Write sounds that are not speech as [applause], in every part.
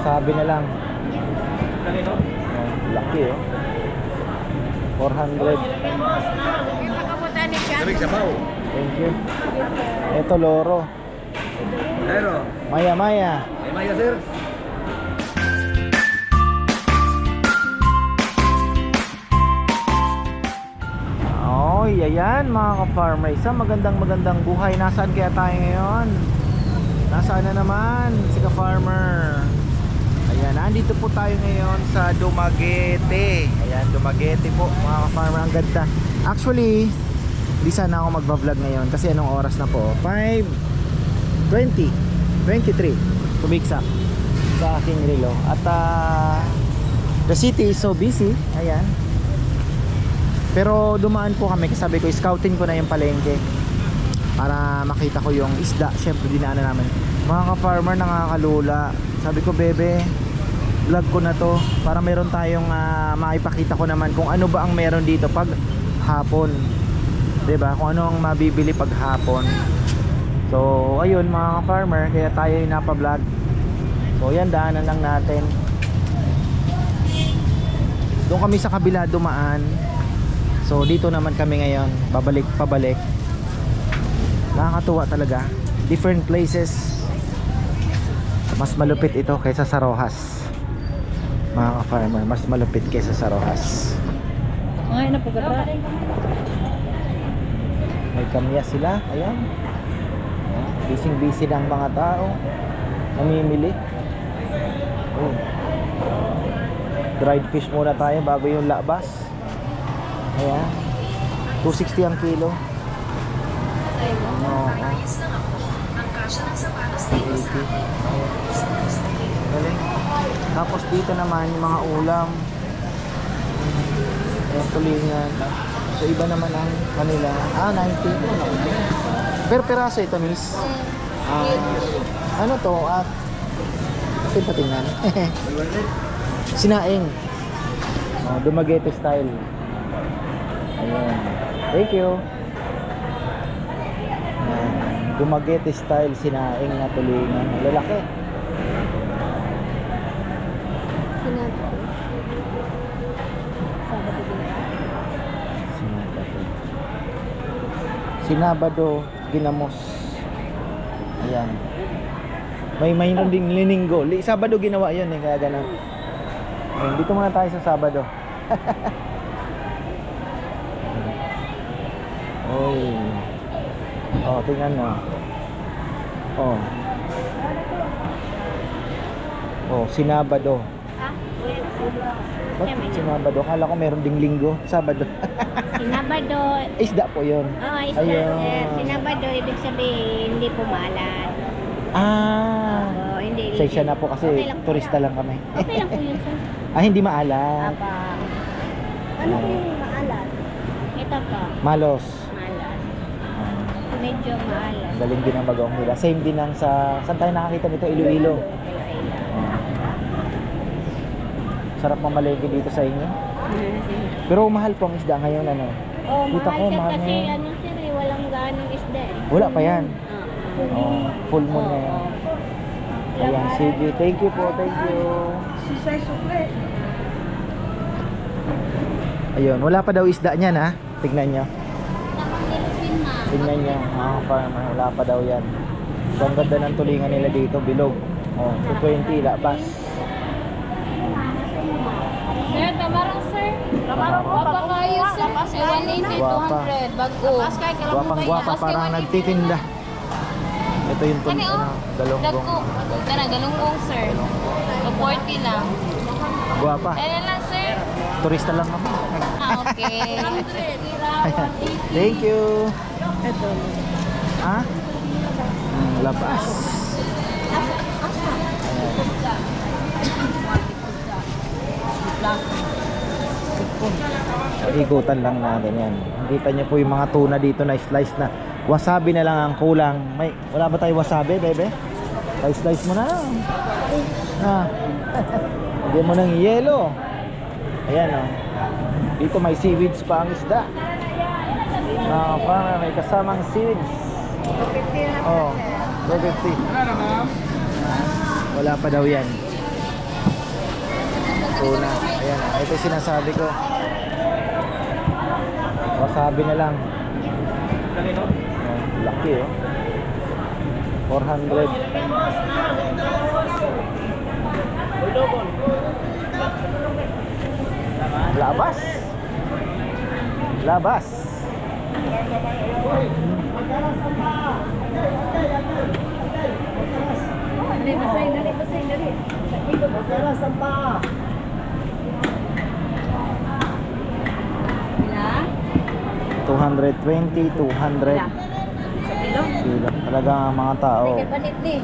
Wasabi na lang. Laki oh. 400. Lamig sabaw. Thank you. Ito loro. Pero, Maya maya. may maya sir. Oy, ayan mga ka-farmer. Isang magandang magandang buhay. Nasaan kaya tayo ngayon? Nasaan na naman si ka-farmer? Ayan, nandito po tayo ngayon sa Dumaguete. Ayan, Dumaguete po mga ka-farmer. Ang ganda. Actually, di sana ako magbablog ngayon kasi anong oras na po? 5.20 23 to be exact sa aking relo. At ah, the city is so busy. Ayan. Pero dumaan po kami kasi sabi ko scouting ko na yung palengke para makita ko yung isda. Syempre dinaanan namin. Mga ka-farmer nakakalula. Sabi ko bebe, vlog ko na to para meron tayong ah, maipakita ko naman kung ano ba ang meron dito pag hapon. 'Di ba? Kung ano ang mabibili pag hapon. So, ayun mga ka-farmer, kaya tayo yung napa-vlog. So, yan daanan lang natin. Doon kami sa kabila dumaan. So dito naman kami ngayon, babalik pabalik. Nakakatuwa talaga. Different places. Mas malupit ito kaysa sa Rojas. Mga ka-farmer, mas malupit kaysa sa Rojas. Ay, napagatra. May kamya sila, ayan. Busy busy ng mga tao. Namimili. Oh. Dried fish muna tayo bago yung labas. Ayan. 260 ang kilo. Oo. 80. Galing. Tapos dito naman yung mga ulam. Ayan, tulingan. So iba naman ang kanila. Ah, 90. Pero peraso ito, miss. Ah, ano to? At atin patingnan. [laughs] Sinaing. Oh, Dumaguete style. Ayan. Thank you. Dumaguete style sinaing na tulingan. Lalaki. Sinabado. Sinabado, ginamos. Ayan. May mayroon ding lininggo. Li, Sabado ginawa yun eh, kaya ganun. Ayan, dito muna tayo sa Sabado. [laughs] Oy. Oh, tingnan mo. Oh. Oh, sinabado. Bakit sinabado? Kala ko meron ding linggo. Sabado. [laughs] Sinabado. Isda po yun. Oh, isda, Ayun. sir. Sinabado, ibig sabihin, hindi pumalan. Ah. Oh, hindi. Sensya na po kasi Okay lang po turista lang kami. Okay lang po yun, sir. [laughs] Ah, hindi maalat. Apa. Ano po yung maalat? Ito po, Malos. maalat. Ah, Medyo maalat. galing din ang bagong nila. Same din ang sa... Saan tayo nakakita nito? Iloilo. Iloilo. Ah. Sarap mamalengke dito sa inyo. Pero mahal po ang isda ngayon ano. Oh, Kita mahal ko, sir mahal kasi na. ano sir, eh, walang ganong isda eh. Wala pa yan. Ah. Oh, full moon Oo. ngayon. Ayan, sige. Thank you po, thank you. Ayun, wala pa daw isda niyan ha. Tignan nyo. Tingnan nyo, mga farmer, wala pa daw yan. So, ang ganda ng tulingan nila dito, bilog. Oh, 220, labas. Sir, tamarang sir. Tamarang po. Baka kayo sir. Kasi 180, Guwapa. 200. Bago. Gwapang gwapa, parang nagtitinda. Ito yung tul- Kani, oh. ano, galonggong. Dagko. Kana, galunggong sir. 240 lang. Gwapa. Kaya lang sir. Turista lang kami. Ah, okay. Ayan. [laughs] Thank you. Ha? Hmm, labas. Ayan. Ikutan lang natin yan. Kita niyo po yung mga tuna dito na slice na. Wasabi na lang ang kulang. May, wala ba tayo wasabi, bebe? Slice slice mo na. Ah. Lagyan [laughs] mo ng yelo. Ayan oh. Dito may seaweeds pa ang isda. Ah, para may kasamang seaweeds. Oh, 250. Wala pa daw yan. tuna. Ayan, ah, ito sinasabi ko. Wasabi na lang. Oh, laki oh. 400. Labas. Labas. Dali, 220, 200 Sa kilo? kilo. Talaga ang mga tao. Kaya panit ni.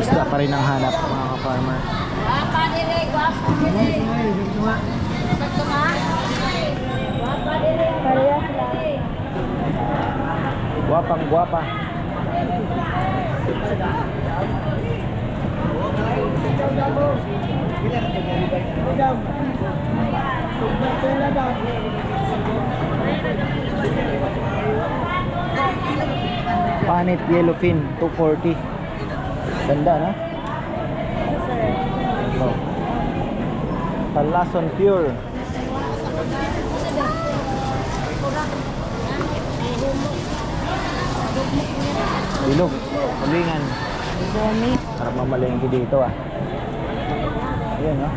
Isda pa rin ang hanap mga ka-farmer. Guwapa dire, guwapa dire. Sakto ka? Guwapa dire. Parehas lang. Guwapang guwapa. Panit yellowfin 240. Ganda na. Oh. Palason pure. Bilog. Kulingan. Dami. Sarap mamalengke dito ah. Ayan no.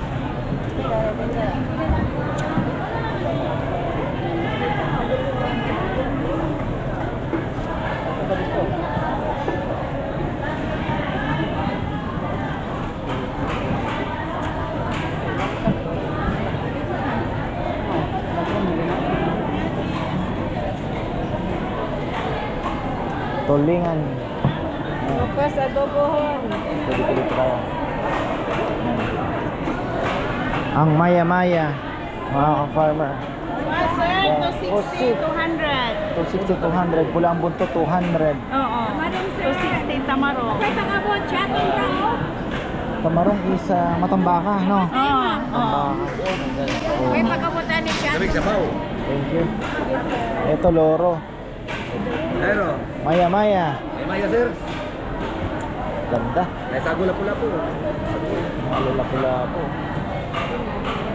Tulingan. Bukas adobohon. Pwede ko dito kaya. Ang maya-maya, mga ka-farmer. Sir, Yeah. 260, 200. 260, 200. Pula ang bunto, 200. Oo. 260 tamaro. Kaya pangabot, chat Tamarong is uh, matambaka, no? Oo. Matambaka. Kaya Oh, pagkabutan ni chat. Lamig sabaw. thank you. Ito, loro. Aero. Maya-maya. May maya sir. Ganda. Ay tago la pula po. Malula-pula po.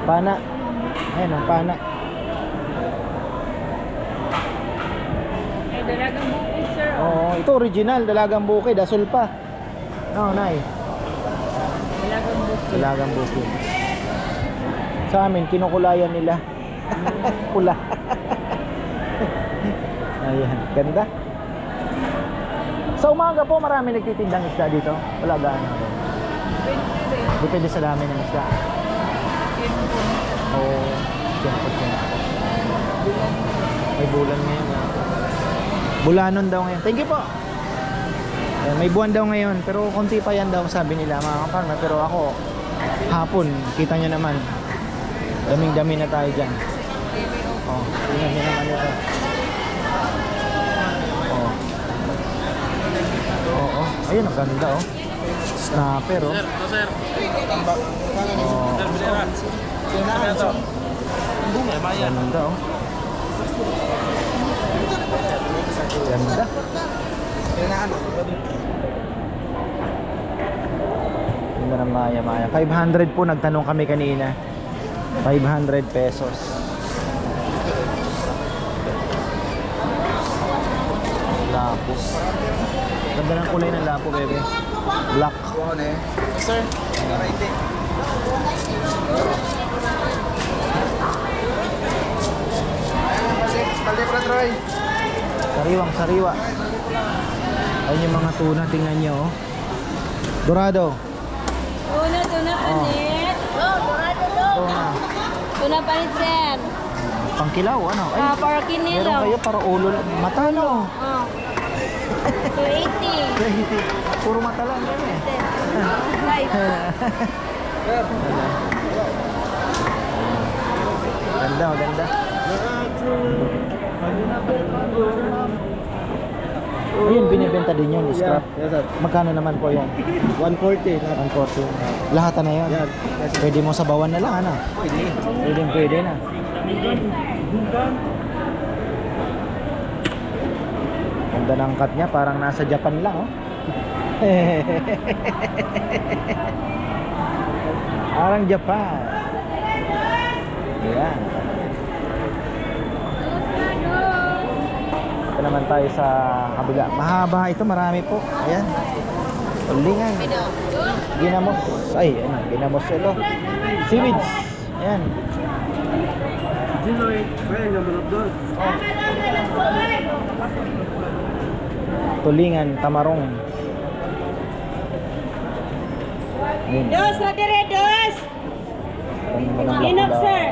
Pana. Ayan, ang pana. Ay, dalagang bukid, sir. Oo, ito original. Dalagang bukid. Asul pa. No, nay. Dalagang bukid. Dalagang bukid. Sa amin, kinukulayan nila. [laughs] Pula. Ayan, ganda. Sa umaga po, marami nagtitindang isda dito. Wala gaano. Depende sa dami ng isda. Oo, siyempre, siyempre. May bulan ngayon. ah. Bulanon daw ngayon. Thank you po. Ayan, may buwan daw ngayon, pero konti pa yan daw sabi nila mga farmer. Pero ako, hapon, kita nyo naman. Daming dami na tayo dyan. Oh, tingnan nyo naman ito. Oh. Oo, oh, ayun ang ganda oh. Snapper oh. sir. Oh. Ganda oh. Ganda. Ganda ng maya maya. 500 po nagtanong kami kanina. 500 pesos. Lapo. Ganda ng kulay ng lapo, bebe. Black. Sir. Sariwang sariwa. Ayun yung mga tuna, tingnan nyo. Oh. Dorado. Tuna, tuna Oh. panit. Oh, dorado do. Tuna. Tuna panit, sir. Pangkilaw, ano? Ay, Ah, para meron kinilaw. kayo para ulo. Mata, no? Oh. 280. Puro mata lang yan eh. Five. Ganda, oh, ganda. Ayun, binibenta din yun, scrap. Yes sir. Magkano naman po yan? 140. 140. Lahat na yun? Yan. Pwede mo sabawan na lang, ano? Pwede. Pwede, pwede na. Ganda ng cut niya, parang nasa Japan lang, oh. [laughs] Parang Japan. Ayan. Ito naman tayo sa kabila. Mahaba ito, marami po. Ayan. Ulingan. Ginamos. Ay, ano, ginamos ito. Seaweeds. Ayan. Ginoy, kaya nga manok doon. Tulingan, tamarong. Ayan. Dos, na dire, dos! Enough, sir.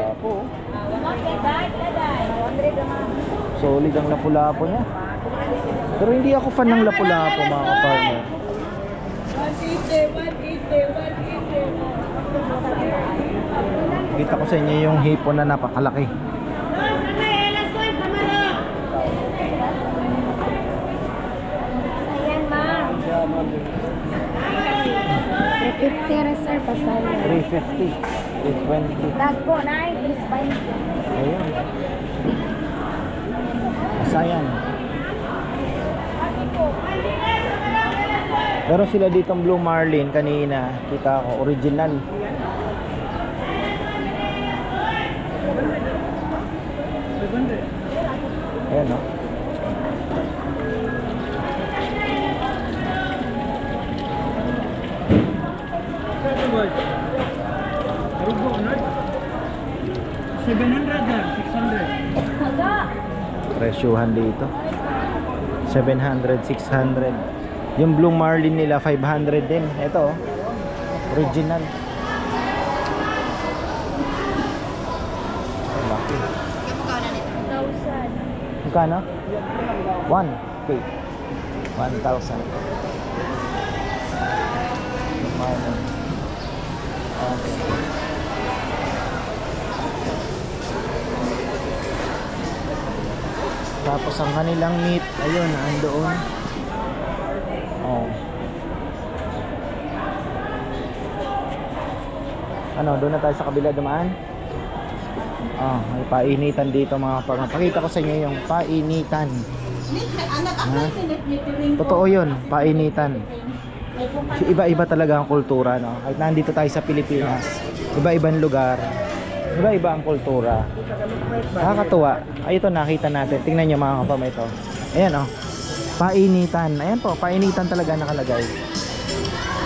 Solid ang lapu-lapu niya. Pero hindi ako fan ng lapu-lapu mga ka-farmer. Kita ko sa inyo yung hipon na napakalaki. 350 reserve pa sa'yo. 350, 320. Tagpo, nai, is fine. Ayun. Asayan. Pero sila dito ang Blue Marlin kanina, kita ko original. Ayan no. 700 yan, 600. Presyuhan dito. 700, 600. Yung Blue Marlin nila 500 din. Ito oh. Original. Laki. Magkano? 1. Okay. 1,000. Marlin. Tapos ang kanilang meat, ayun, andoon. Oh. Ano, doon na tayo sa kabila dumaan? Ah, may painitan dito mga pag Pakita ko sa inyo yung painitan. Ha? Totoo yun, painitan. Iba-iba talaga ang kultura, no? Kahit nandito tayo sa Pilipinas, iba-ibang lugar, iba-iba ang kultura. Nakakatuwa. Ay, ito nakita natin. Tingnan nyo mga kapamay ito. Ayan, oh. Painitan. Ayan po, painitan talaga nakalagay.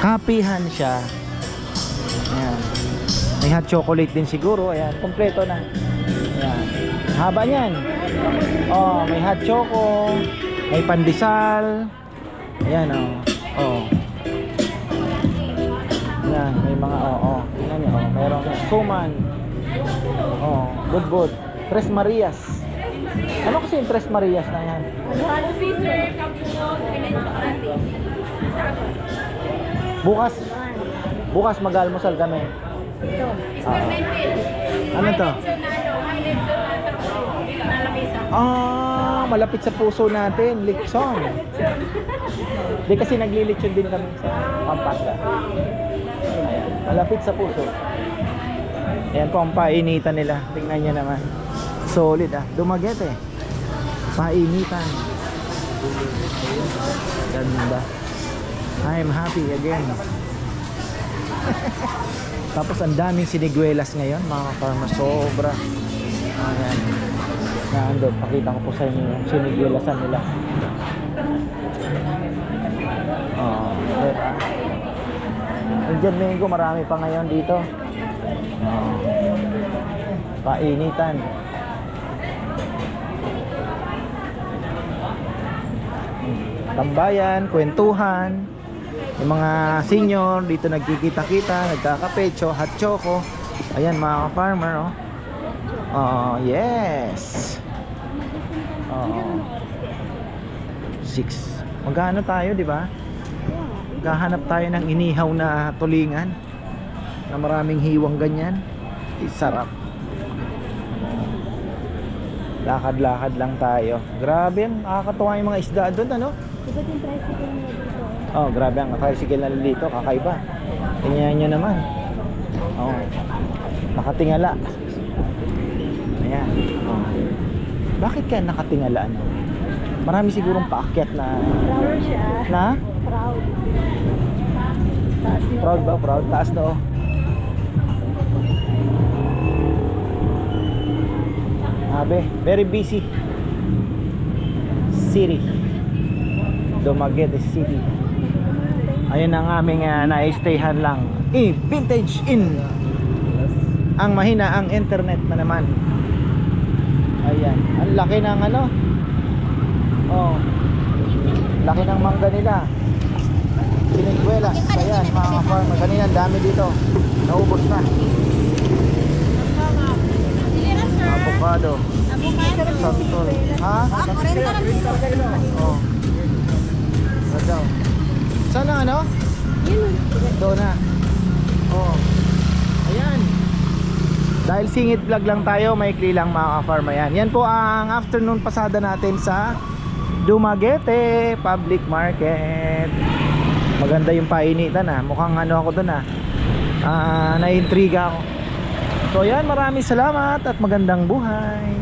Kapihan siya. Ayan. May hot chocolate din siguro. Ayan, kompleto na. Ayan. Haba niyan. Oh, may hot choco. May pandesal. Ayan, oh. Oh. Ayan, may mga, oh, oh. Tingnan nyo, oh. Merong suman. Budbud. Tres Marias. Ano kasi yung Tres Marias na yan? Bukas. Bukas mag-almusal kami. Ah. ano to? Ah, malapit sa puso natin, Lechon. Di kasi naglilitsyon din kami sa Pampanga. Malapit sa puso. Ayan po ang painitan nila. Tingnan nyo naman. Solid ah. Dumaget eh. Painitan. Ganda. I'm happy again. [laughs] Tapos ang daming siniguelas ngayon mga farmer. Sobra. Ayan. Nando, pakita ko po sa inyo yung siniguelasan nila. Oh, diba? Indian mango, marami pa ngayon dito. Oh. Painitan. Tambayan, kwentuhan. Yung mga senior dito nagkikita-kita, nagkakape, cho, hot choco. Ayan mga ka-farmer oh. Oh, yes. Oh. Six. Magkano tayo, di ba? Gahanap tayo ng inihaw na tulingan na maraming hiwang ganyan. Eh, sarap. Lakad-lakad lang tayo. Grabe, ang nakakatuwa yung mga isda doon, ano? Iba din tricycle niya dito. Oh, grabe ang tricycle na dito, kakaiba. Tingnan nyo naman. Oh. Nakatingala. Ayan. Oh. Bakit kaya nakatingala ano? Marami sigurong paakyat na Proud siya. na Proud. proud ba? Proud taas na oh. Grabe, very busy. City. Dumaguete City. Ayun ang aming uh, na-stayhan lang. Eh, Vintage Inn. Ang mahina ang internet na naman. Ayan, ang laki ng ano. Oh. Laki ng mangga nila. Siniguelas. Ayan, mga farmer. Kanina dami dito. Naubos na. Avocado. Santol. Ha? Oh. Ano daw? Saan ang ano? Doon na. Oh. Ayan. Dahil singit vlog lang tayo, maikli lang mga ka-farm. Ayan. Yan po ang afternoon pasada natin sa Dumaguete Public Market. Maganda yung painitan ah. Mukhang ano ako doon ah. Ah, naiintriga ako. So ayan, maraming salamat at magandang buhay.